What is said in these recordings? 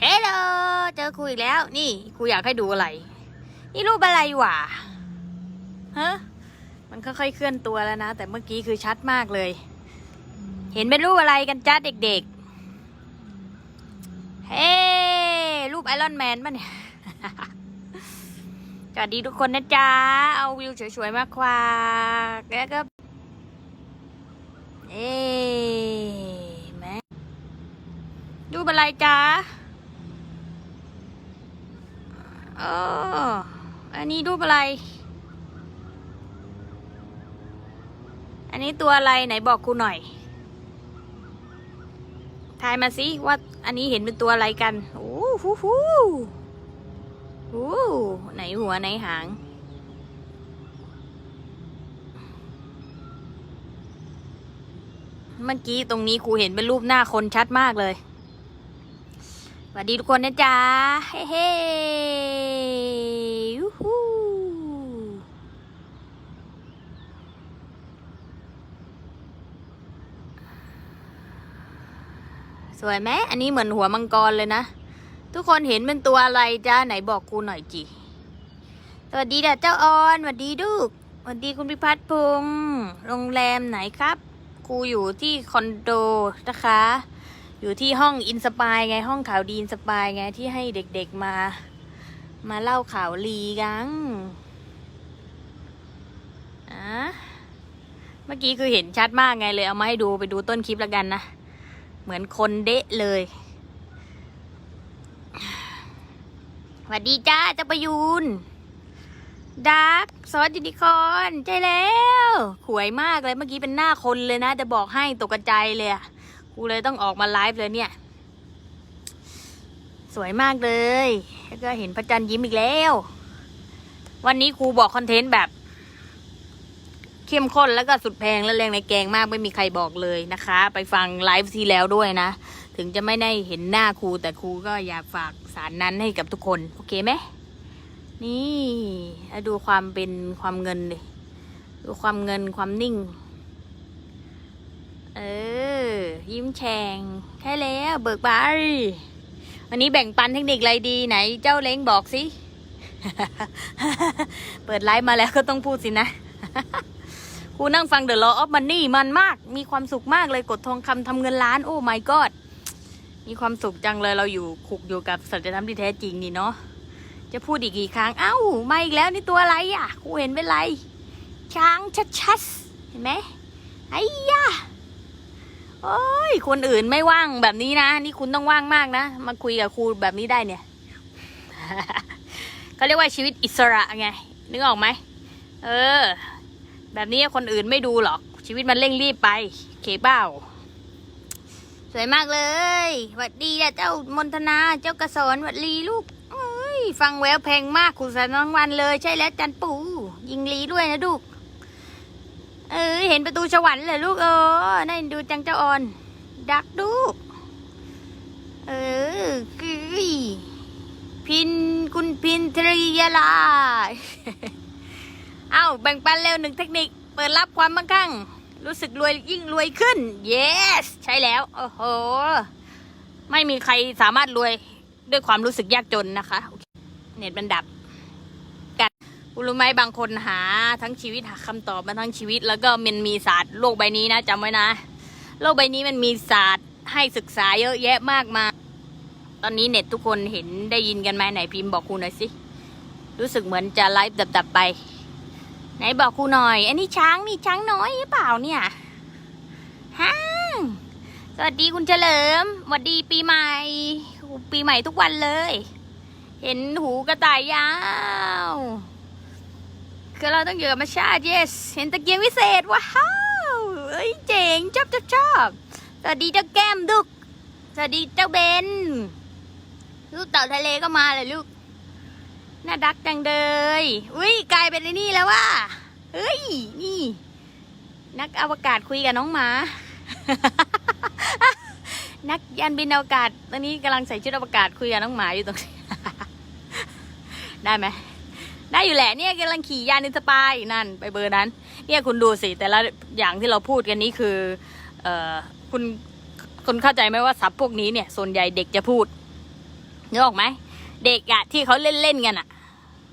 เฮลโลเจอครูอีกแล้ว นี่ครูอยากให้ดูอะไร นี่รูปอะไรวะฮะมันค่อยๆเคลื่อนตัวแล้วนะ แต่เมื่อกี้คือชัดมากเลย เห็นเป็นรูปอะไรกันจ้าเด็กๆ เฮ้รูปไอรอนแมนป่ะเนี่ยสวัสดีทุกคนนะจ๊ะ เอาวิวสวยๆมาควากแล้วก็เอ๊แม่รูปอะไรจ๊ะ เอออันนี้รูปอะไร อันนี้ตัวอะไรไหนบอกครูหน่อย ทายมาสิว่าอันนี้เห็นเป็นตัวอะไรกัน โอ้ฮู้ฮู้โอ้ไหนหัวไหนหางเมื่อกี้ตรงนี้ครูเห็นเป็นรูปหน้าคนชัดมากเลย วัสดีทุกคนนะจ๊ะ เฮ้เฮ้ยูฮูสวยไหมอันนี้เหมือนหัวมังกรเลยนะ ทุกคนเห็นเป็นตัวอะไรจ้าไหนบอกครูหน่อยจิสวัสดีเด็เจ้าออนสวัสดีลูกสวัสดีคุณพิพัฒน์พงษ์โรงแรมไหนครับครูอยู่ที่คอนโดนะคะ อยู่ที่ห้องอินสปายไงห้องข่าวดีอินสปายไงที่ให้เด็กๆมา มาเล่าข่าวลีกันอะเมื่อกี้คือเห็นชัดมากไงเลย เอามาให้ดูไปดูต้นคลิปแล้วกันนะ เหมือนคนเดะเลยสวัสดีจ้าเจ้าประยูนดักซอสยูนิคอนใช่แล้ว ขวยมากเลยเมื่อกี้เป็นหน้าคนเลยนะ จะบอกให้ตกใจเลยอะ กูเลยต้องออกมาไลฟ์เลยเนี่ย สวยมากเลย แล้วก็เห็นพระจันทร์ยิ้มอีกแล้ว วันนี้ครูบอกคอนเทนต์แบบ เข้มข้นแล้วก็สุดแพงและแรงในแกงมากไม่มีใครบอกเลยนะคะ ไปฟังไลฟ์ที่แล้วด้วยนะ ถึงจะไม่ได้เห็นหน้าครูแต่ครูก็อยากฝากสารนั้นให้กับทุกคน โอเคไหมนี่ดูความเป็นความเงินดิดูความเงินความนิ่ง เออ ยิ้มแฉ่งใช่แล้วเบิกบานวันนี้แบ่งปันเทคนิคอะไรดีไหน เจ้าเล้งบอกสิ เปิดไลฟ์มาแล้วก็ต้องพูดสินะครูนั่งฟังเดอะ Law of Money มันมาก มีความสุขมากเลยกดทองคำทำเงินล้าน โอ้ my god มีความสุขจังเลยเราอยู่คุกอยู่กับสัจธรรมที่แท้จริงนี่เนาะจะพูดอีกกี่ครั้ง เอ้ามาอีกแล้วนี่ตัวอะไรอะคูเห็นเป็นไร ช้างชัดๆเห็นไหมไอ้ยะ โอ้ย คนอื่นไม่ว่างแบบนี้นะ นี่คุณต้องว่างมากนะ มาคุยกับครูแบบนี้ได้เนี่ยเขาเรียกว่าชีวิตอิสระไง นึกออกไหม เออ แบบนี้คนอื่นไม่ดูหรอก ชีวิตมันเร่งรีบไป เคเบ้า สวยมากเลยหวัดดีนะเจ้ามนทนา เจ้ากระสอนหวัดลีลูกเอ้ย ฟังแววเพลงมากคุณสานทั้งวันเลย ใช่แล้วจันปู ยิงลีด้วยนะลูก เออเห็นประตูสวรรค์เลยลูกเออนั่นดูจังเจ้าออน ดักดูก เออกุยพินคุณพินทรียลาเอ้าแบ่งปันเร็วหนึ่งเทคนิค เปิดรับความมั่งคั่ง รู้สึกรวยยิ่งรวยขึ้น yes ใช่แล้ว โอ้โห ไม่มีใครสามารถรวยด้วยความรู้สึกยากจนนะคะ เน็ตมันดับ คุณรู้ไหมบางคนหาทั้งชีวิตหาคำตอบมาทั้งชีวิต แล้วก็มันมีศาสตร์โลกใบนี้นะจำไว้นะ โลกใบนี้มันมีศาสตร์ให้ศึกษาเยอะแยะมากมายตอนนี้เน็ตทุกคนเห็นได้ยินกันไหมไหนพิมพ์บอกครูหน่อยสิ รู้สึกเหมือนจะไลฟ์ดับๆไป ไหนบอกครูหน่อย อันนี้ช้างนี่ช้างน้อยหรือเปล่าเนี่ยฮ่างสวัสดีคุณเฉลิมสวัสดีปีใหม่ ปีใหม่ทุกวันเลย เห็นหูกระต่ายยาว คือเราต้องอยู่กับธรรมชาติ yes เห็นตะเกียงวิเศษ ว้าวเอ้ยเจ๋ง ชอบชอบชอบสวัสดีเจ้าแก้มดุก สวัสดีเจ้าเบน ลูกเต่าทะเลก็มาเลยลูก น่ารักจังเลย อุ้ยกลายเป็นไอ้นี่แล้วว่าเฮ้ย นี่ นักอวกาศคุยกับน้องหมา นักยานบินอวกาศ ตอนนี้กำลังใส่ชุดอวกาศคุยกับน้องหมาอยู่ตรงนี้ ได้ไหม ได้อยู่แหละเนี่ยกำลังขี่ยานอินสปายนั่น ไปเบอร์นั้น เนี่ยคุณดูสิแต่ละอย่างที่เราพูดกันนี้คือเอ่อคุณคุณเข้าใจไหมว่าศัพท์พวกนี้เนี่ยส่วนใหญ่เด็กจะพูดนึกออกไหมเด็กอะที่เขาเล่นเล่นๆกันอะ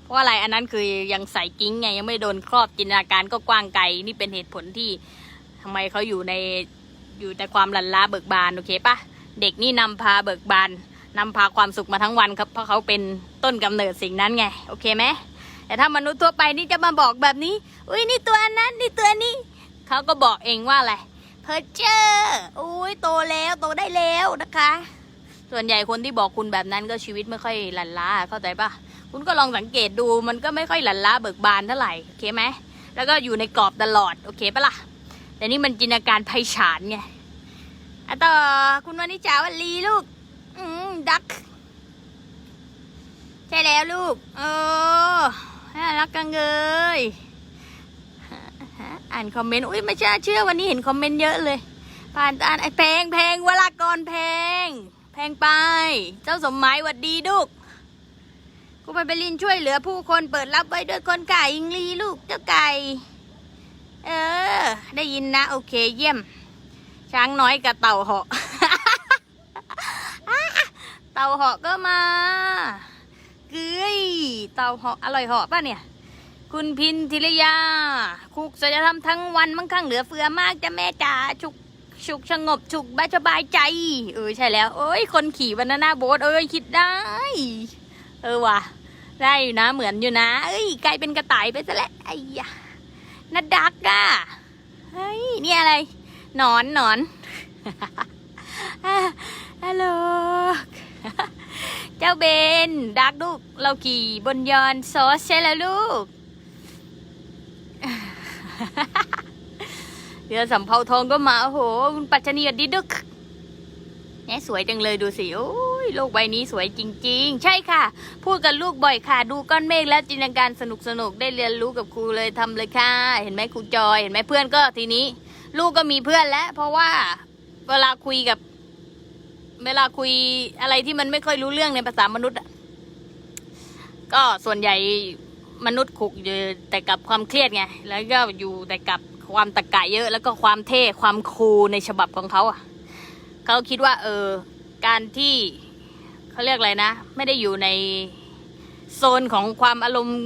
เพราะอะไรอันนั้นคือยังใส่กิ้งไงยังไม่โดนครอบจินตนาการก็กว้างไกลนี่เป็นเหตุผลที่ทำไมเขาอยู่ในอยู่แต่ความลันล้าเบิกบานโอเคปะเด็กนี่นำพาเบิกบานนำพาความสุขมาทั้งวันครับเพราะเขาเป็นต้นกำเนิดสิ่งนั้นไง โอเคไหม แต่ถ้ามนุษย์ทั่วไปนี่จะมาบอกแบบนี้ อุ้ยนี่ตัวนั้นนี่ตัวนี้ เขาก็บอกเองว่าอะไรเพอเจออุ้ยโตแล้วโตได้แล้วนะคะ ส่วนใหญ่คนที่บอกคุณแบบนั้นก็ชีวิตไม่ค่อยหลั่นล้าเข้าใจปะคุณก็ลองสังเกตดูมันก็ไม่ค่อยหลั่นล้าเบิกบานเท่าไหร่โอเคไหมแล้วก็อยู่ในกรอบตลอดโอเคปะล่ะ แต่นี่มันจินตนาการไพศาลไงอะต่อคุณวานิจาวันลีลูก อืมดัก ใช่แล้วลูก เออ น่ารักกังเลยอ่านคอมเมนต์ อุ้ยไม่เชื่อเชื่อวันนี้เห็นคอมเมนต์เยอะเลย ผ่านอ่านไอ้แพงแพงวลากรแพง แพงไป เจ้าสมหมายหวัดดีลูกกูไปไปลินช่วยเหลือผู้คนเปิดรับไว้ด้วยคนไก่ยิงลีลูกเจ้าไก่ เออ ได้ยินนะ โอเคเยี่ยม ช้างน้อยกับเต่าเหาะ เต่าเหาะก็มา เกยเต่าหาะอร่อยหาะป่ะเนี่ย คุณพินธิรยา คุกศัลธรรมทั้งวันมั่งคั่งเหลือเฟือมากจ้ะแม่จ๋าฉุกฉุกสงบฉุกบายสบายใจ เออใช่แล้วโอ้ย คนขี่บานาน่าโบ๊ทเอ้ยคิดได้ เออว่ะ ได้อยู่นะเหมือนอยู่นะ เอ้ยกลายเป็นกระต่ายไปซะแล้วไอ้ยะน่าดักอะเฮ้ยนี่อะไร นอนนอนฮัลโหล เจ้าเบนดักลูก เราขี่บนยอนซอสใช่แล้วลูก เรือสำเภาทองก็มาโอ้โห คุณปัจจนียดีดึกเนี่ยสวยจังเลยดูสิโอ้ยโลกใบนี้สวยจริง ๆ ใช่ค่ะ พูดกับลูกบ่อยค่ะ ดูก้อนเมฆแล้วจินตนาการสนุกสนุกๆได้เรียนรู้กับครูเลยทำเลยค่ะ เห็นไหมครูจอย เห็นไหมเพื่อนก็ทีนี้ ลูกก็มีเพื่อนแล้ว เพราะว่าเวลาคุยกับ เวลาคุยอะไรที่มันไม่ค่อยรู้เรื่องในภาษามนุษย์ก็ส่วนใหญ่มนุษย์ขุกอยู่แต่กับความเครียดไง แล้วก็อยู่แต่กับความตะกะเยอะ แล้วก็ความเท่ความคูลในฉบับของเขาอะเขาคิดว่า เออ การที่เขาเรียกอะไรนะ ไม่ได้อยู่ในโซนของความอารมณ์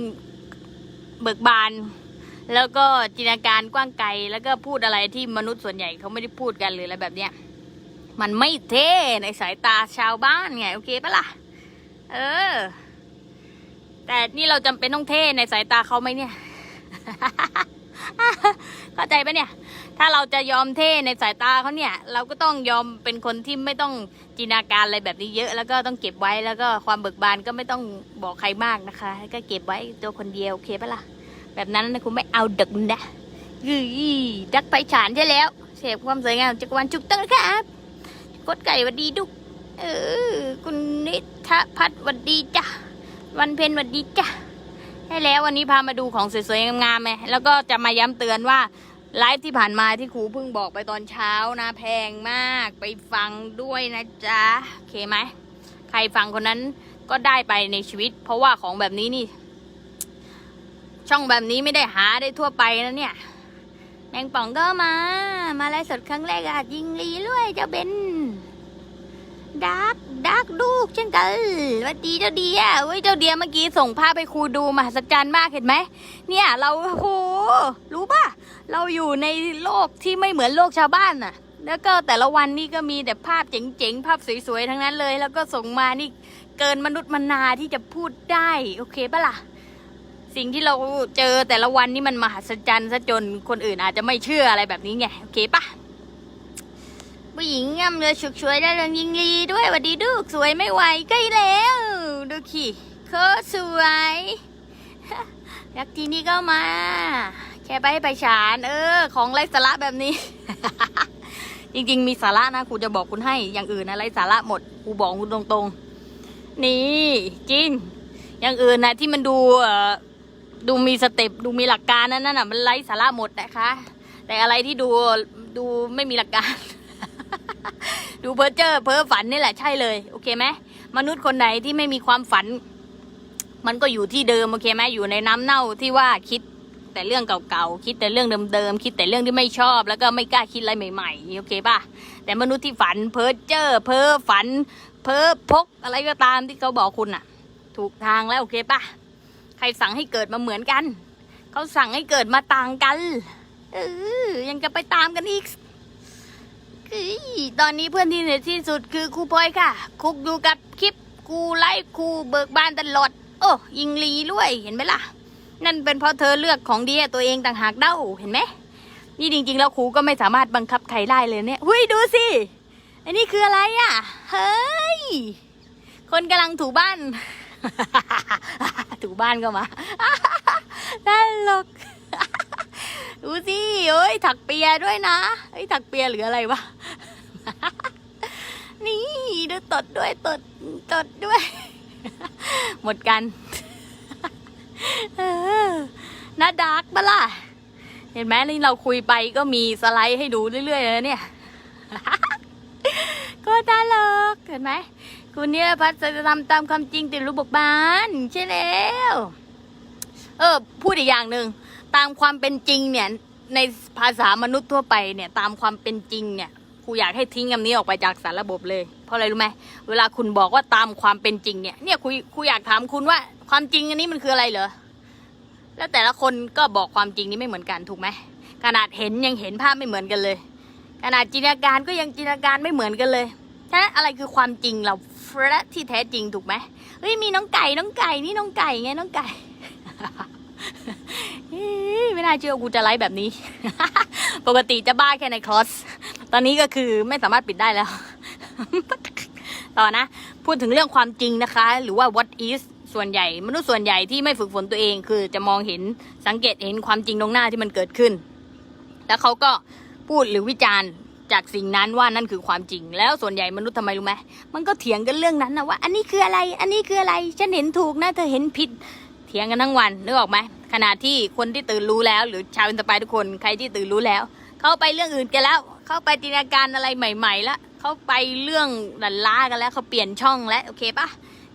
เบิกบาน แล้วก็จินตนาการกว้างไกล แล้วก็พูดอะไรที่มนุษย์ส่วนใหญ่เขาไม่ได้พูดกันหรืออะไรแบบเนี้ย มันไม่เท่ในสายตาชาวบ้านไงโอเคปะล่ะ เออ แต่นี่เราจำเป็นต้องเท่ในสายตาเขาไหมเนี่ย เข้าใจปะเนี่ย ถ้าเราจะยอมเท่ในสายตาเขาเนี่ย เราก็ต้องยอมเป็นคนที่ไม่ต้องจินตนาการอะไรแบบนี้เยอะ แล้วก็ต้องเก็บไว้แล้วก็ความเบิกบานก็ไม่ต้องบอกใครมากนะคะ ก็เก็บไว้ตัวคนเดียวโอเคปะล่ะ แบบนั้นนะคุณไม่เอาดึกนะยืยดักไปฉานใช่แล้วเสพความสวยงามจักรวาลจุกตั้งนะครับ กดไก่วัดดีดุกเออคุณนิทพัฒน์วัดดีจ้ะวันเพ็ญวัดดีจ้ะใช่แล้ววันนี้พามาดูของสวยๆงามๆไหมแล้วก็จะมาย้ำเตือนว่าไลฟ์ที่ผ่านมาที่ครูเพิ่งบอกไปตอนเช้านะ แพงมากไปฟังด้วยนะจ๊ะโอเคไหมใครฟังคนนั้นก็ได้ไปในชีวิต เพราะว่าของแบบนี้นี่ ช่องแบบนี้ไม่ได้หาได้ทั่วไปนะเนี่ย แมงป่องก็มา มาไลฟ์สดครั้งแรกอะยิงลีด้วยเจ้าเบน ดักดักลูกเช่นกันวัสดีเจ้าเดียเว้ยเจ้าเดียเมื่อกี้ส่งภาพไปครูดูมหัศจรรย์มากเห็นไหมเนี่ย เราโอ้โหรู้ป่ะ เราอยู่ในโลกที่ไม่เหมือนโลกชาวบ้านน่ะ แล้วก็แต่ละวันนี่ก็มีแต่ภาพเจ๋งๆ ภาพสวยๆทั้งนั้นเลย แล้วก็ส่งมานี่เกินมนุษย์มนาที่จะพูดได้ โอเคปะล่ะสิ่งที่เราเจอแต่ละวันนี่มันมหัศจรรย์ซะจนคนอื่นอาจจะไม่เชื่ออะไรแบบนี้ไงโอเคปะ ผู้หญิงงามเลยฉุกช่วยได้เรื่องยิงลีด้วยหวัดดีดูกสวยไม่ไหวใกล้แล้ว ดูขี่โคตรสวยรักทีนี้ก็มา แค่ไปให้ไปฉาน เออ ของไร้สาระแบบนี้ จริง ๆ มีสาระนะครูจะบอกคุณให้อย่างอื่นนะไร้สาระหมดครูบอกคุณตรงๆ นี่ จริง อย่างอื่นนะที่มันดูดูมีสเต็ปดูมีหลักการนั่นน่ะมันไร้สาระหมดนะคะ แต่อะไรที่ดูดูไม่มีหลักการ ดูเพ้อเจ้อเพ้อฝันนี่แหละใช่เลย โอเคไหมมนุษย์คนไหนที่ไม่มีความฝัน มันก็อยู่ที่เดิมโอเคไหมอยู่ในน้ำเน่าที่ว่าคิดแต่เรื่องเก่าๆคิดแต่เรื่องเดิมๆคิดแต่เรื่องที่ไม่ชอบ แล้วก็ไม่กล้าคิดอะไรใหม่ๆโอเคป่ะแต่มนุษย์ที่ฝัน เพ้อเจ้อเพ้อฝัน เพ้อพกอะไรก็ตามที่เขาบอกคุณน่ะถูกทางแล้วโอเคป่ะใครสั่งให้เกิดมาเหมือนกันเขาสั่งให้เกิดมาต่างกันเออยังจะไปตามกันอีก ตอนนี้เพื่อนที่เหนือที่สุดคือครูพลอยค่ะ คุกอยู่กับคลิปครูไลฟ์ครูเบิกบานตลอด โอ้ยิงลีด้วยเห็นไหมล่ะ นั่นเป็นเพราะเธอเลือกของดีตัวเองต่างหากเด้าเห็นไหมนี่จริง ๆ แล้วครูก็ไม่สามารถบังคับใครได้เลยเนี่ยหุยดูสิอันนี้คืออะไรอะ เฮ้ย คนกำลังถูบ้าน ถูบ้านก็มาตลก ดูสิโอ้ยถักเปียด้วยนะเฮ้ยถักเปียหรืออะไรวะ นี่ดูตดด้วยตดตดด้วย หมดกันเออน่าดักปะล่ะ เห็นไหมนี่เราคุยไปก็มีสไลด์ให้ดูเรื่อยๆเลยเนี่ยก็ตลกเห็นไหมคุณเนี่ยพัฒจะทำตามความจริงติดรูปบกบานใช่แล้ว เออ พูดอีกอย่างหนึ่ง ตามความเป็นจริงเนี่ย ในภาษามนุษย์ทั่วไปเนี่ย ตามความเป็นจริงเนี่ยครูอยากให้ทิ้งคำนี้ออกไปจากสารระบบเลย เพราะอะไรรู้ไหมเวลาคุณบอกว่าตามความเป็นจริงเนี่ยเนี่ยครูครูอยากถามคุณว่าความจริงอันนี้มันคืออะไรเหรอแล้วแต่ละคนก็บอกความจริงนี้ไม่เหมือนกันถูกไหมขนาดเห็นยังเห็นภาพไม่เหมือนกันเลยขนาดจินตนาการก็ยังจินตนาการไม่เหมือนกันเลยฉะนั้นอะไรคือความจริงเราเฟรที่แท้จริงถูกไหมเฮ้ยมีน้องไก่น้องไก่นี่น้องไก่ไงน้องไก่ ไม่น่าเชื่อกูจะไลฟ์แบบนี้ ปกติจะบ้าแค่ในคลอส ตอนนี้ก็คือไม่สามารถปิดได้แล้ว ต่อนะ พูดถึงเรื่องความจริงนะคะ หรือว่า what is ส่วนใหญ่ มนุษย์ส่วนใหญ่ที่ไม่ฝึกฝนตัวเอง คือจะมองเห็นสังเกตเห็นความจริงตรงหน้าที่มันเกิดขึ้น แล้วเขาก็พูดหรือวิจารณ์จากสิ่งนั้นว่านั่นคือความจริง แล้วส่วนใหญ่มนุษย์ทำไมรู้ไหมมันก็เถียงกันเรื่องนั้นนะว่า อันนี้คืออะไร อันนี้คืออะไร ฉันเห็นถูกนะเธอเห็นผิด เถียงกันทั้งวันนึกออกไหมขณะที่คนที่ตื่นรู้แล้ว หรือชาวอินสปายทุกคนใครที่ตื่นรู้แล้ว เข้าไปเรื่องอื่นกันแล้ว เข้าไปจินตนาการอะไรใหม่ๆแล้วเข้าไปเรื่องหลันล้ากันแล้วเขาเปลี่ยนช่องแล้วโอเคปะ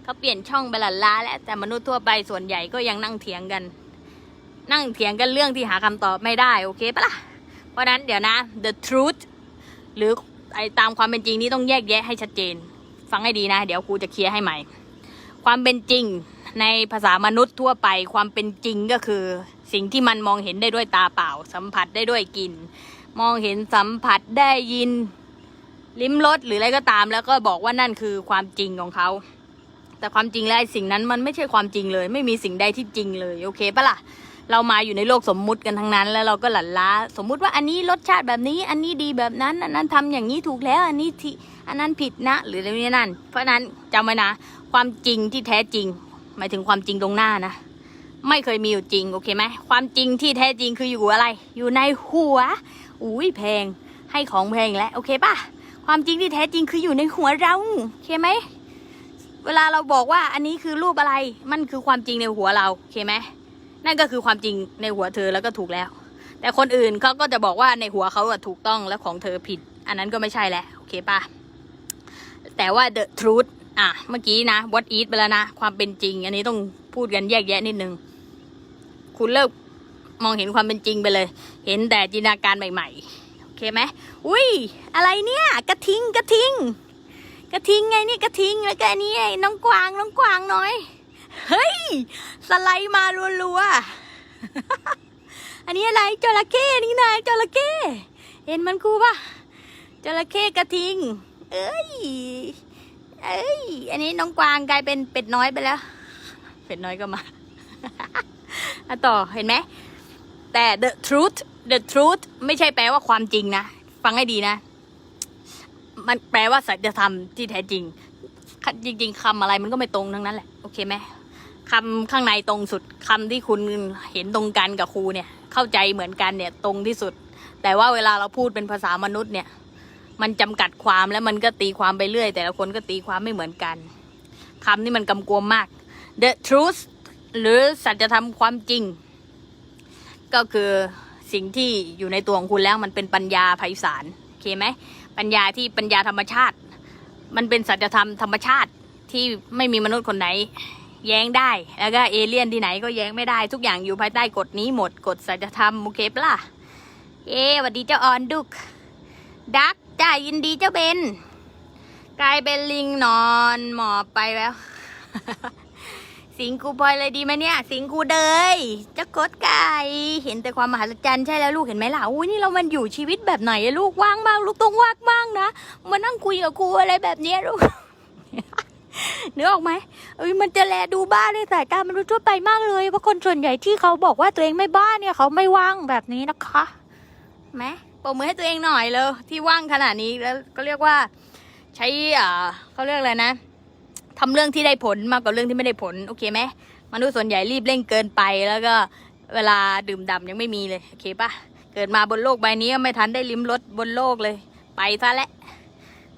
เขาเปลี่ยนช่องไปหลันล้าแล้วแต่มนุษย์ทั่วไปส่วนใหญ่ก็ยังนั่งเถียงกัน นั่งเถียงกันเรื่องที่หาคำตอบไม่ได้โอเคปะล่ะเพราะฉะนั้นเดี๋ยวนะ the truth หรือไอตามความเป็นจริงนี่ต้องแยกแยะให้ชัดเจน ฟังให้ดีนะ เดี๋ยวครูจะเคลียร์ให้ใหม่ ความเป็นจริง ในภาษามนุษย์ทั่วไปความเป็นจริงก็คือ สิ่งที่มันมองเห็นได้ด้วยตาเปล่า สัมผัสได้ด้วยกลิ่นมองเห็นสัมผัสได้ยิน ลิ้มรสหรืออะไรก็ตาม แล้วก็บอกว่านั่นคือความจริงของเขา แต่ความจริงแล้วไอ้สิ่งนั้นมันไม่ใช่ความจริงเลย ไม่มีสิ่งใดที่จริงเลยโอเคปะล่ะเรามาอยู่ในโลกสมมุติกันทั้งนั้น แล้วเราก็หลั่นล้า สมมุติว่าอันนี้รสชาติแบบนี้ อันนี้ดีแบบนั้น อันนั้นทำอย่างนี้ถูกแล้ว อันนี้ที่อันนั้นผิดนะ หรืออะไรนี่นั่น เพราะนั้นจำไว้นะ ความจริงที่แท้จริง หมายถึงความจริงตรงหน้านะ ไม่เคยมีอยู่จริง โอเคไหมความจริงที่แท้จริงคืออยู่อะไร อยู่ในหัว อุ้ยแพง ให้ของแพงแล้วโอเคปะความจริงที่แท้จริงคืออยู่ในหัวเราโอเคไหมเวลาเราบอกว่าอันนี้คือรูปอะไร มันคือความจริงในหัวเราโอเคไหมนั่นก็คือความจริงในหัวเธอแล้วก็ถูกแล้ว แต่คนอื่นเขาก็จะบอกว่าในหัวเขาถูกต้องและของเธอผิด อันนั้นก็ไม่ใช่แล้วโอเคปะแต่ว่า the truth อะ เมื่อกี้นะ what is ไปแล้วนะ ความเป็นจริง อันนี้ต้องพูดกันแยกแยะนิดนึง คุณเลิกมองเห็นความเป็นจริงไปเลย เห็นแต่จินตนาการใหม่ ๆ โอเคไหมอุ้ย อะไรเนี่ย กระทิง กระทิง กระทิงไงนี่กระทิง แล้วก็อันนี้ไอ้น้องกวาง น้องกวางน้อย เฮ้ย สไลด์มารัวๆ อันนี้อะไรจระเข้นี่นายจระเข้ เห็นมันกูปะจระเข้กระทิง เอ้ย เอ้ย อันนี้น้องกวางกลายเป็นเป็ดน้อยไปแล้ว เป็ดน้อยก็มาอะต่อเห็นไหม แต่ the truth the truth ไม่ใช่แปลว่าความจริงนะ ฟังให้ดีนะ มันแปลว่าสัจธรรมที่แท้จริง จริง ๆคำอะไรมันก็ไม่ตรงทั้งนั้นแหละ โอเคไหมคำข้างในตรงสุดคำที่คุณเห็นตรงกันกับครูเนี่ย เข้าใจเหมือนกันเนี่ยตรงที่สุด แต่ว่าเวลาเราพูดเป็นภาษามนุษย์เนี่ย มันจำกัดความแล้วมันก็ตีความไปเรื่อย แต่ละคนก็ตีความไม่เหมือนกันคำนี่มันกำกวมมาก the truth หรือสัจธรรมความจริง ก็คือสิ่งที่อยู่ในตัวของคุณแล้วมันเป็นปัญญาไพศาลโอเคไหมปัญญาที่ปัญญาธรรมชาติ มันเป็นสัจธรรมธรรมชาติที่ไม่มีมนุษย์คนไหน แย้งได้ แล้วก็เอเลี่ยนที่ไหนก็แย้งไม่ได้ ทุกอย่างอยู่ภายใต้กฎนี้หมดกฎสัจธรรมโอเคปล่ะเอ๊สวัสดีเจ้าออนดุกดัก จ้ายินดีเจ้าเบน กลายเป็นลิงนอนหมอบไปแล้ว สิงกูพลอยเลยดีไหมเนี่ย สิงกูเดยเจะกดไก่เห็นแต่ความมหัศจรรย์ใช่แล้วลูกเห็นไหมล่ะอุ้ยนี่เรามันอยู่ชีวิตแบบไหนลูกว่างบ้างลูกต้องว่างบ้างนะมานั่งคุยกับครูอะไรแบบนี้ลูกนึกออกไหมเอ้ยมันจะแลดูบ้าในสายตามันุษย์ทั่วไปมากเลยเพราะคนส่วนใหญ่ที่เขาบอกว่าตัวเองไม่บ้าเนี่ยเขาไม่ว่างแบบนี้นะคะไหม ปรบมือให้ตัวเองหน่อยเลยที่ว่างขนาดนี้แล้วก็เรียกว่าใช้อ่าเขาเรียกอะไรนะทำเรื่องที่ได้ผลมากกว่าเรื่องที่ไม่ได้ผลโอเคไหมมนุษย์ส่วนใหญ่รีบเร่งเกินไปแล้วก็เวลาดื่มด่ำยังไม่มีเลยโอเคปะเกิดมาบนโลกใบนี้ก็ไม่ทันได้ลิ้มรสบนโลกเลย ไปซะแล้ว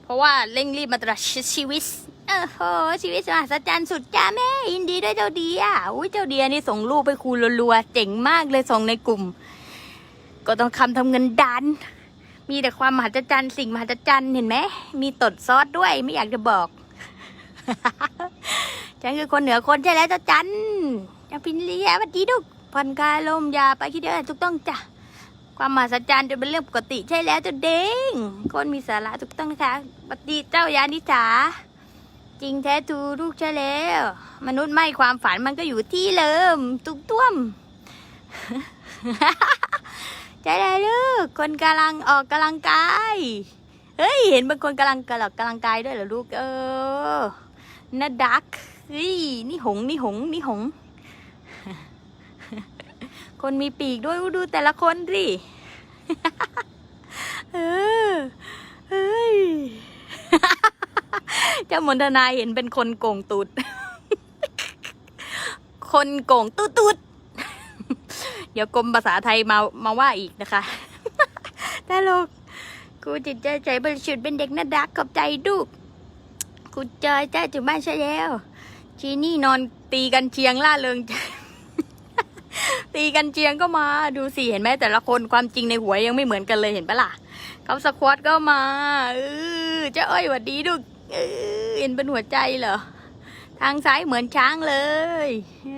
เพราะว่าเร่งรีบมาตลอดชีวิตเออโหชีวิตมหัศจรรย์สุดจ้าแม่ยินดีด้วยเจ้าเดียอุ้ยเจ้าเดียนี่ส่งรูปไปครูรัวๆเจ๋งมากเลยส่งในกลุ่ม ก็ต้องคำทำเงินดัน มีแต่ความมหัศจรรย์สิ่งมหัศจรรย์เห็นไหม มีตดซอสด้วยไม่อยากจะบอก ฉันคือคนเหนือคนใช่แล้วเจ้าจันจะพินเลียวัดดีดุกผ่อนคลายลมยาไปคิดเยอะถูกต้องจ้ะความมหัศจรรย์จะเป็นเรื่องปกติใช่แล้วเจ้าเด้งคนมีสาระถูกต้องนะคะปฏิเจ้ายานิสาจริงแท้ทูลูกใช่แล้ว มนุษย์ไม่ความฝันมันก็อยู่ที่เดิมตุกต้วม ใช่แล้วลูกคนกำลังออกกำลังกาย เฮ้ย เห็นบางคนกำลังกำลังกำลังกายด้วยเหรอลูก เออนาดักเฮ้ยนี่หงนี่หงนี่หง คนมีปีกด้วยดูแต่ละคนสิเออเฮ้ยเจ้ามนทนาเห็นเป็นคนโก่งตูดคนโก่งตูดตูด ดี๋ยวกรมภาษาไทยมามาว่าอีกนะคะตลกกูจิตใจใจบริสุทธิ์เป็นเด็กน่ารักขอบใจลูกกูเจอใจถึงบ้านใช่แล้วชีนี่นอนตีกันเชียงล่าเริงตีกันเชียงก็มาดูสิเห็นไหมแต่ละคนความจริงในหัวยังไม่เหมือนกันเลยเห็นปะล่ะเขาสควอตก็มาเออเจ้าเอ้ยหวัดดีลูกเออเห็นเป็นหัวใจเหรอทางซ้ายเหมือนช้างเลยเอ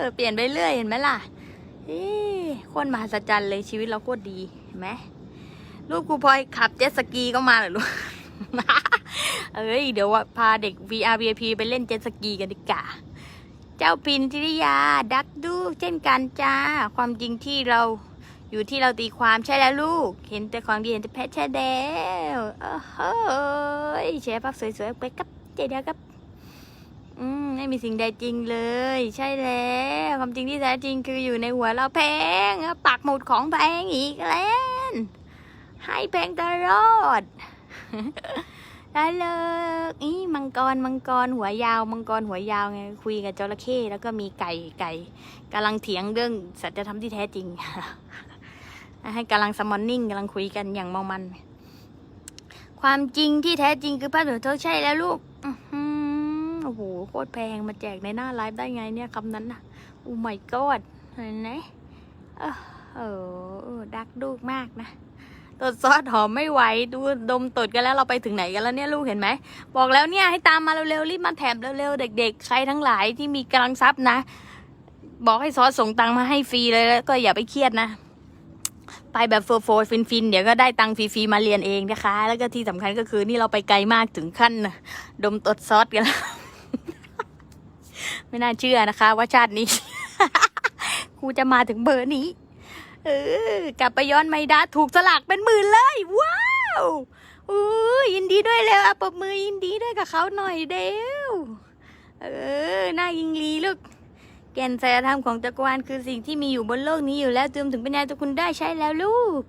อเปลี่ยนไปเรื่อยเห็นไหมล่ะ เอ้โคตรมหัศจรรย์เลยชีวิตเราโคตรดีเห็นไหมลูกกูพลอยขับเจ็ตสกีก็มาเหรอลูกเอ้ยเดี๋ยวว่าพาเด็ก VR VIP ไปเล่นเจ็ตสกีกันดีกว่าเจ้าปินทิริยา ดักดู เช่นกันจ้า ความจริงที่เราอยู่ที่เราตีความใช่แล้วลูก เห็นแต่ของดีเห็นแต่แพทใช่แล้วโอ้โหยแชร์ภาพสวยๆไปกับเจเดียวกับ อืมไม่มีสิ่งใดจริงเลย ใช่แล้วความจริงที่แท้จริงคืออยู่ในหัวเราแพงปักหมุดของแพงอีกแล้วให้แพงตลอดได้เลยอีมังกรมังกรหัวยาว มังกรหัวยาวไงคุยกับจระเข้แล้วก็มีไก่ไก่กำลังเถียงเรื่องสัจธรรมที่แท้จริงให้กำลังสมอนนิ่งกำลังคุยกันอย่างเมามัน ความจริงที่แท้จริงคือพระเถรเธใช่แล้วลูก อื โหโคตรแพงมาแจกในหน้าไลฟ์ได้ไงเนี่ยคำนั้นนะโอ้ my god เห็นไหมเออเออดักดูกมากนะตดซอสหอมไม่ไหวดูดมตดกันแล้วเราไปถึงไหนกันแล้วเนี่ยลูกเห็นไหมบอกแล้วเนี่ยให้ตามมาเร็วๆรีบมาแถมเร็วๆเด็ก ๆใช้ทั้งหลายที่มีกำลังทรัพย์นะ บอกให้ซอสส่งตังมาให้ฟรีเลยแล้วก็อย่าไปเครียดนะ ไปแบบโฟร์โฟฟินฟินๆเดี๋ยวก็ได้ตังฟรีๆมาเรียนเองนะคะ แล้วก็ที่สำคัญก็คือนี่เราไปไกลมากถึงขั้นดมตดซอสกันแล้ว ไม่น่าเชื่อนะคะ ว่าชาตินี้ครูจะมาถึงเบอร์นี้ เออกลับไปย้อนไม่ได้ถูกสลากเป็นหมื่นเลย ว้าวอู้ยินดีด้วยแล้วอะปรบมือยินดีด้วยกับเขาหน่อยเดียวเออหน้ายิงลีลูกแก่นสายธรรมของจักรวาลคือสิ่งที่มีอยู่บนโลกนี้อยู่แล้วจนถึงปัญญาตัวคุณได้ใช้แล้วลูก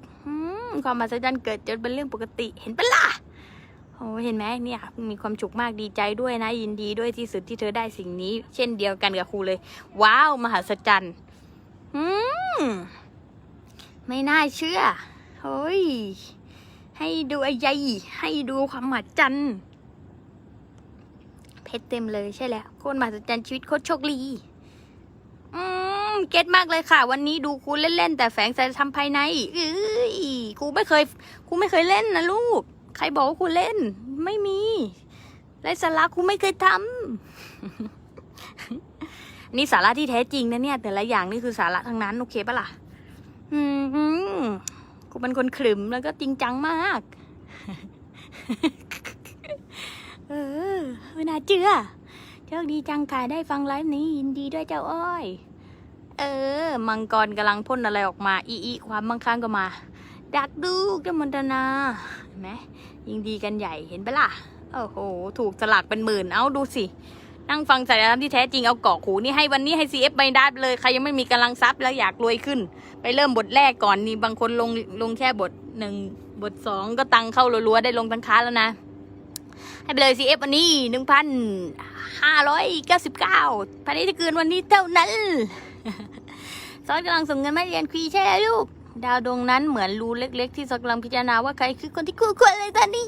ความมหัศจรรย์เกิดจนเป็นเรื่องปกติเห็นปะล่ะ อ้เห็นไหมเนี่ยมีความสุขมากดีใจด้วยนะ ยินดีด้วยที่สุดที่เธอได้สิ่งนี้ เช่นเดียวกันกับครูเลย ว้าว มหัศจรรย์อืมไม่น่าเชื่อเฮ้ยให้ดูอะไรให้ดูความมหัศจรรย์เพชรเต็มเลยใช่แล้วโคตรมหัศจรรย์ชีวิตโคตรโชคดีอืมเก็ตมากเลยค่ะ วันนี้ดูครูเล่นๆแต่แฝงสัจธรรมภายในเอ้ยครูไม่เคยครูไม่เคยเล่นนะลูก ใครบอกว่าครูเล่น ไม่มีไรสาระครูไม่เคยทำนี่สาระที่แท้จริงนะเนี่ย แต่ละอย่างนี่คือสาระทั้งนั้น โอเคปะล่ะ อืมอืมครูเป็นคนขรึมแล้วก็จริงจังมาก เออไม่น่าเชื่อโชคดีจังค่ะได้ฟังไลฟ์นี้ยินดีด้วยเจ้าอ้อย เออ มังกรกำลังพ่นอะไรออกมา อีอีความมังคั่งก็มา ดักดูเจ้ามนตนา ห็นไหมยิงดีกันใหญ่เห็นปะล่ะโอ้โห ถูกสลากเป็นหมื่นเอาดูสิ นั่งฟังสายธรรมที่แท้จริงเอาเกาะหูนี่ให้วันนี้ให้ CF ใบดาบเลย ใครยังไม่มีกำลังทรัพย์แล้วอยากรวยขึ้น ไปเริ่มบทแรกก่อนนี่บางคนลงลงแค่บทหนึ่งบทสองก็ตังเข้ารัวๆได้ลงทั้งค้าแล้วนะ ให้ไปเลย CF วันนี้หนึ่งพันห้าร้อยเก้าสิบเก้าภายในที่เกินวันนี้เท่านั้นซอสกำลังส่งเงินมาเรียนควีใช่แล้วลูก ดาวดวงนั้นเหมือนรูเล็ก ๆ ที่สกำลังพิจารณาว่าใครคือคนที่คู่ควรเลยตอนนี้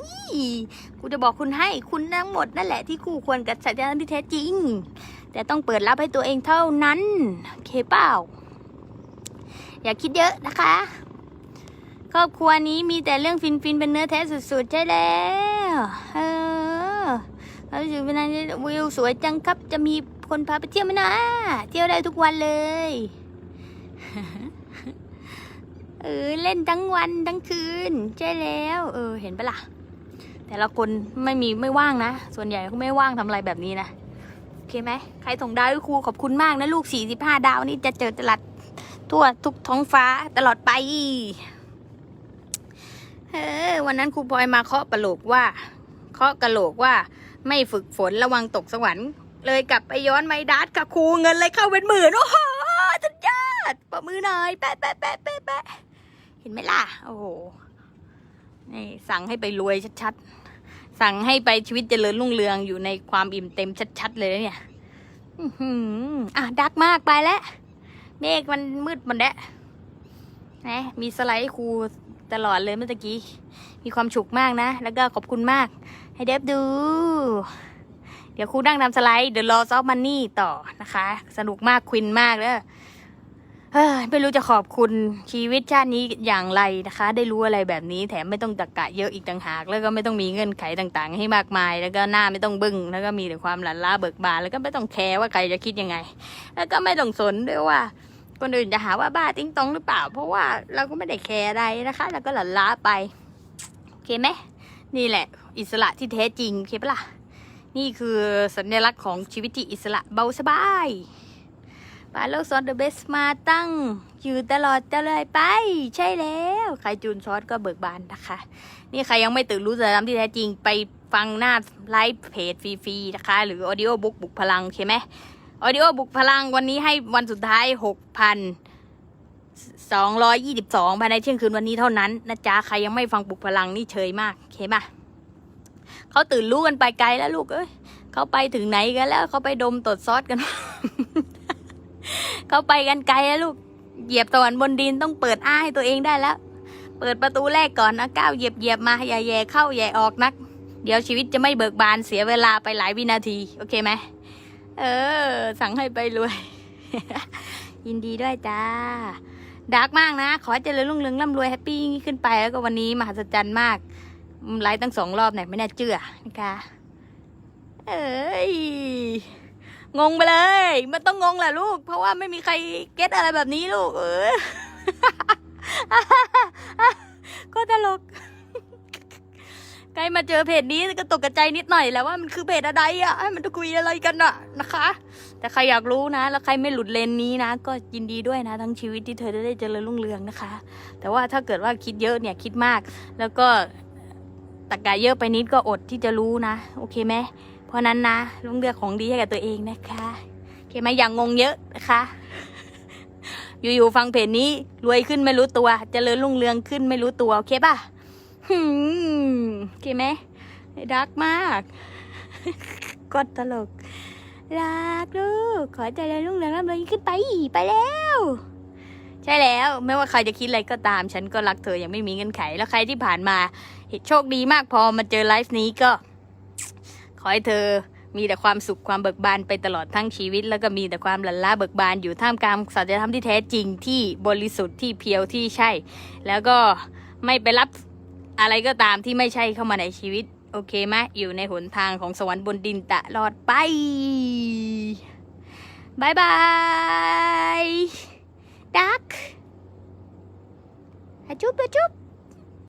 กูจะบอกคุณให้คุณทั้งหมดนั่นแหละที่คู่ควรกับสัจธรรมที่แท้จริง แต่ต้องเปิดรับให้ตัวเองเท่านั้นโอเคเปล่า อย่าคิดเยอะนะคะ ครอบครัวนี้มีแต่เรื่องฟินๆเป็นเนื้อแท้สุดๆใช่แล้วเออเราอยู่เป็นอะไรวิวสวยจังครับจะมีคนพาไปเที่ยวไหมนะ เที่ยวได้ทุกวันเลย เออเล่นทั้งวันทั้งคืนใช่แล้ว เออ เห็นปะล่ะ แต่ละคนไม่มีไม่ว่างนะ ส่วนใหญ่เขาไม่ว่างทำอะไรแบบนี้นะโอเคไหมใครส่งดาวให้ครูขอบคุณมากนะลูก 45 ดาวนี่จะเจอตลาดทั่วทุกท้องฟ้าตลอดไปเออวันนั้นครูพลอยมาเคาะประโลกว่า เคาะกระโหลกว่า ไม่ฝึกฝนระวังตกสวรรค์เลยกลับไปย้อนไมดัดกับครูเงินเลยเข้าเป็นหมื่นโอ้โหสุดยอดปรบมือหน่อยแปะแปะแปะแปะแปะ ห็นไหมล่ะ โอ้โห นี่สั่งให้ไปรวยชัดๆ สั่งให้ไปชีวิตเจริญรุ่งเรืองอยู่ในความอิ่มเต็มชัดๆ เลยเนี่ย อืออะดักมากไปแล้ว เมฆมันมืดมันแดะนะมีสไลด์ครูตลอดเลยเมื่อกี้ มีความฉุกมากนะ แล้วก็ขอบคุณมาก ให้เดฟดู เดี๋ยวครูนั่งทำสไลด์เดี๋ยวรอซอฟมันนี่ต่อนะคะ สนุกมากควินมากเลยเฮ้ย ไม่รู้จะขอบคุณชีวิตชาตินี้อย่างไรนะคะ ได้รู้อะไรแบบนี้แถมไม่ต้องตะกะเยอะอีกต่างหาก แล้วก็ไม่ต้องมีเงื่อนไขต่างๆ ให้มากมาย แล้วก็หน้าไม่ต้องบึ้งแล้วก็มีแต่ความหลั่นล้าเบิกบานแล้วก็ไม่ต้องแคร์ว่าใครจะคิดยังไง แล้วก็ไม่ต้องสนด้วยว่า คนอื่นจะหาว่าบ้าติ้งตองหรือเปล่า เพราะว่าเราก็ไม่ได้แคร์อะไรนะคะแล้วก็หลั่นล้าไปโอเคไหมนี่แหละ อิสระที่แท้จริงโอเคปะล่ะนี่คือสัญลักษณ์ของชีวิตที่อิสระเบาสบาย ปาโลซอนเดอะเบสมาตั้งอยู่ตลอดตลอดไป ใช่แล้ว ใครจูนซอสก็เบิกบานนะคะ นี่ใครยังไม่ตื่นรู้สาระที่แท้จริงไปฟังหน้าไลฟ์เพจฟรีๆนะคะ หรือออดิโอบุ๊กบุกพลังโอเคไหมออดิโอบุกพลังวันนี้ให้วันสุดท้ายหกพันสองร้อยยี่สิบสองภายในเที่ยงคืนวันนี้เท่านั้นนะจ๊ะใครยังไม่ฟังบุกพลังนี่เฉยมากโอเคป่ะเขาตื่นรู้กันไปไกลแล้วลูกเอ้ยเขาไปถึงไหนกันแล้วเขาไปดมตดซอสกัน เขาไปกันไกลแล้วลูก เหยียบสวรรค์บนดินต้องเปิดอ้าให้ตัวเองได้แล้ว เปิดประตูแรกก่อนนะก้าวเหยียบเหยียบมาอย่าแย่เข้าอย่าออกนัก เดี๋ยวชีวิตจะไม่เบิกบานเสียเวลาไปหลายวินาที โอเคไหมเออ สั่งให้ไปรวย ยินดีด้วยจ้าดาร์กมากนะ ขอเจริญรุ่งเรืองร่ำรวยแฮปปี้ขึ้นไปแล้วก็วันนี้มหัศจรรย์มากไลฟ์ตั้งสองรอบเนี่ยไม่น่าเชื่อนะคะ เอ้ย งงไปเลย มันต้องงงแหละลูก เพราะว่าไม่มีใครเก็ตอะไรแบบนี้ลูก เออก็ตลก ใครมาเจอเพจนี้ก็ตกกระใจนิดหน่อยแหล้วว่ามันคือเพจอะไรอะให้มันจะคุยอะไรกันอะนะคะ แต่ใครอยากรู้นะ แล้วใครไม่หลุดเลนนี้นะ ก็ยินดีด้วยนะ ทั้งชีวิตที่เธอจะได้เจริญรุ่งเรืองนะคะ แต่ว่าถ้าเกิดว่าคิดเยอะเนี่ยคิดมาก แล้วก็ตะกายเยอะไปนิดก็อดที่จะรู้นะ โอเคไหม เพราะนั้นนะต้องเลือกของดีให้กับตัวเองนะคะโอเคไหมอย่างงงเยอะนะคะ อยู่ๆฟังเพจนี้รวยขึ้นไม่รู้ตัวจเจริญรุ่งเรืองขึ้นไม่รู้ตัวโอเคป่ะืมโอเคไหมรักมากกดตลกรักลูกขอใจเริญรุ่งเรืองร่ำรวยขึ้นไปไปแล้ว ใช่แล้วไม่ว่าใครจะคิดอะไรก็ตาม ฉันก็รักเธออย่างไม่มีเงื่อนไข แล้วใครที่ผ่านมาโชคดีมากพอมาเจอไลฟ์นี้ก็ อให้เธอมีแต่ความสุขความเบิกบานไปตลอดทั้งชีวิต แล้วก็มีแต่ความหลั่นล้าเบิกบานอยู่ท่ามกลางสัจธรรมที่แท้จริงที่บริสุทธิ์ที่เพียวที่ใช่ แล้วก็ไม่ไปรับอะไรก็ตามที่ไม่ใช่เข้ามาในชีวิต โอเคไหมอยู่ในหนทางของสวรรค์บนดินตลอดไปบายบายดักจุ๊บจุ๊บ